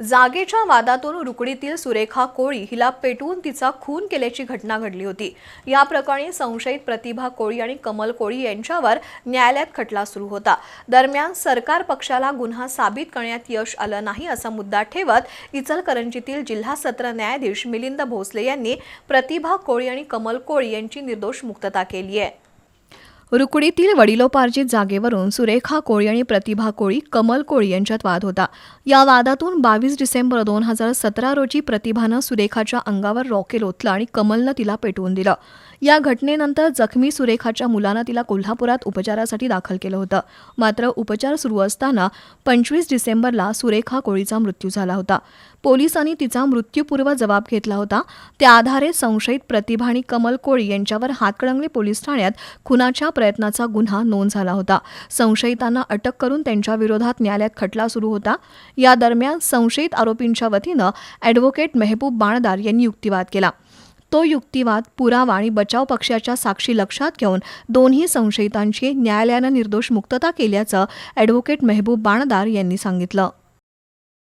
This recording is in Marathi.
जागेच्या वादातून रुकडीतील सुरेखा कोळी हिला पेटवून तिचा खून केल्याची घटना घडली होती. या प्रकरणी संशयित प्रतिभा कोळी आणि कमल कोळी यांच्यावर न्यायालयात खटला सुरू होता. दरम्यान सरकार पक्षाला गुन्हा साबित करण्यात यश आलं नाही असा मुद्दा ठेवत इचलकरंजीतील जिल्हा सत्र न्यायाधीश मिलिंद भोसले यांनी प्रतिभा कोळी आणि कमल कोळी यांची निर्दोष मुक्तता केली आहे. रुकडीतील वडिलोपार्जित जागेवरून सुरेखा कोळी आणि प्रतिभा कोळी कमल कोळी यांच्यात वाद होता. या वादातून बावीस डिसेंबर दोन हजार सतरा रोजी प्रतिभानं सुरेखाच्या अंगावर रॉकेल ओतलं आणि कमलनं तिला पेटवून दिलं. या घटनेनंतर जखमी सुरेखाच्या मुलानं तिला कोल्हापुरात उपचारासाठी दाखल केलं होतं. मात्र उपचार सुरू असताना पंचवीस डिसेंबरला सुरेखा कोळीचा मृत्यू झाला होता. पोलिसांनी तिचा मृत्यूपूर्व जबाब घेतला होता. त्या आधारे संशयित प्रतिभा आणि कमल कोळी यांच्यावर हातकणंगले पोलीस ठाण्यात खुनाच्या प्रयत्नाचा गुन्हा नोंद झाला होता. संशयितांना अटक करून त्यांच्या विरोधात न्यायालयात खटला सुरू होता. या दरम्यान संशयित आरोपींच्या वतीनं ॲडव्होकेट मेहबूब बाणदार यांनी युक्तिवाद केला. तो युक्तिवाद पुरावा आणि बचाव पक्षाच्या साक्षी लक्षात घेऊन दोन्ही संशयितांची न्यायालयानं निर्दोष मुक्तता केल्याचं ॲडव्होकेट मेहबूब बाणदार यांनी सांगितलं.